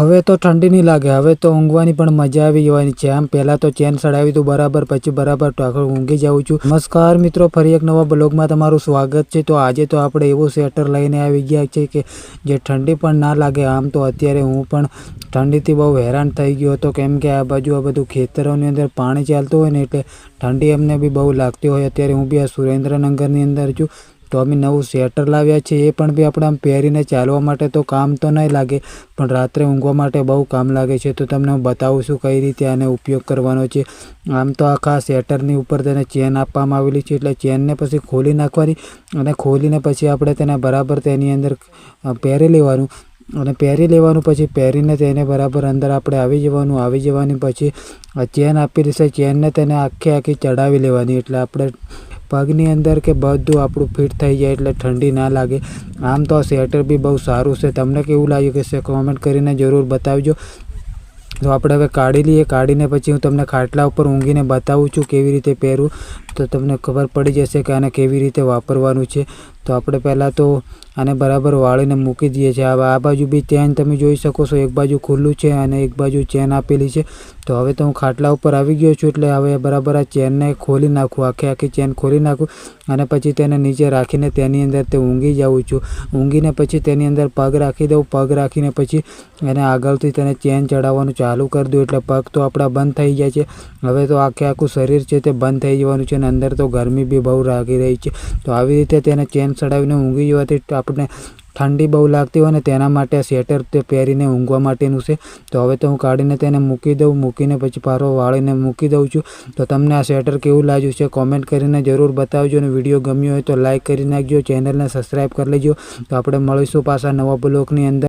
હવે તો ઠંડી નહીં લાગે, હવે તો ઊંઘવાની પણ મજા આવી જવાની છે. આમ પહેલાં તો ચેન ચડાવી તું બરાબર, પછી બરાબર ટાકર ઊંઘી જાઉં છું. નમસ્કાર મિત્રો, ફરી એક નવા બ્લોગમાં તમારું સ્વાગત છે. તો આજે તો આપણે એવું સ્વેટર લઈને આવી ગયા છે કે જે ઠંડી પણ ના લાગે. આમ તો અત્યારે હું પણ ઠંડીથી બહુ હેરાન થઈ ગયો હતો. કેમ કે આ બાજુ આ બધું ખેતરોની અંદર પાણી ચાલતું હોય ને એટલે ઠંડી અમને બી બહુ લાગતી હોય. અત્યારે હું બી આ સુરેન્દ્રનગરની અંદર છું. તો અમે નવું સ્વેટર લાવ્યા છે એ પણ બી આપણે આમ પહેરીને ચાલવા માટે તો કામ તો નહીં લાગે, પણ રાત્રે ઊંઘવા માટે બહુ કામ લાગે છે. તો તમને હું બતાવું છું કઈ રીતે આને ઉપયોગ કરવાનો છે. આમ તો આખા સ્વેટરની ઉપર તેને ચેન આપવામાં આવેલી છે, એટલે ચેનને પછી ખોલી નાખવાની અને ખોલીને પછી આપણે તેને બરાબર તેની અંદર પહેરી લેવાનું અને પહેરી લેવાનું પછી પહેરીને તેને બરાબર અંદર આપણે આવી જવાનું, આવી જવાની પછી ચેન આપેલી છે ચેનને તેને આખી આખી ચડાવી લેવાની. એટલે આપણે પગની અંદર કે બધું આપણું ફિટ થઈ જાય એટલે ઠંડી ના લાગે. આમ તો સ્વેટર બી બહુ સારું છે. તમને કેવું લાગ્યું કે છે? કોમેન્ટ કરીને જરૂર બતાવજો. તો આપણે હવે કાઢી લઈએ. કાઢીને પછી હું તમને ખાટલા ઉપર ઊંઘીને બતાવું છું કેવી રીતે પહેરવું. તો તમને ખબર પડી જશે કે આને કેવી રીતે વાપરવાનું છે. તો આપણે પહેલાં તો આને બરાબર વાળીને મૂકી દઈએ છીએ. હવે આ બાજુ બી ચેન તમે જોઈ શકો છો. એક બાજુ ખુલ્લું છે અને એક બાજુ ચેન આપેલી છે. તો હવે તો હું ખાટલા ઉપર આવી ગયો છું એટલે હવે બરાબર આ ચેનને ખોલી નાખું. આખી આખી ચેન ખોલી નાખું અને પછી તેને નીચે રાખીને તેની અંદર તે ઊંઘી જાઉં છું. ઊંઘીને પછી તેની અંદર પગ રાખી દઉં. પગ રાખીને પછી એને આગળથી તેને ચેન ચડાવવાનું ચાલુ કરી દઉં. એટલે પગ તો આપણા બંધ થઈ જાય છે. હવે તો આખે આખું શરીર છે તે બંધ થઈ જવાનું છે અને અંદર તો ગરમી બી બહુ લાગી રહી છે. તો આવી રીતે તેને ચેન ચડાવીને ઊંઘી જવાથી આપણને ઠંડી બહુ લાગતી હોય ને તેના માટે સ્વેટર તે પહેરીને ઊંઘવા માટેનું છે. તો હવે તો હું કાઢીને તેને મૂકી દઉં, મૂકીને પછી પારો વાળીને મૂકી દઉં છું. તો તમને આ સ્વેટર કેવું લાગ્યું છે કોમેન્ટ કરીને જરૂર બતાવજો અને વીડિયો ગમ્યો હોય તો લાઇક કરી નાખજો, ચેનલને સબસ્ક્રાઈબ કરી લેજો. તો આપણે મળીશું પાછા નવા બ્લોગની અંદર.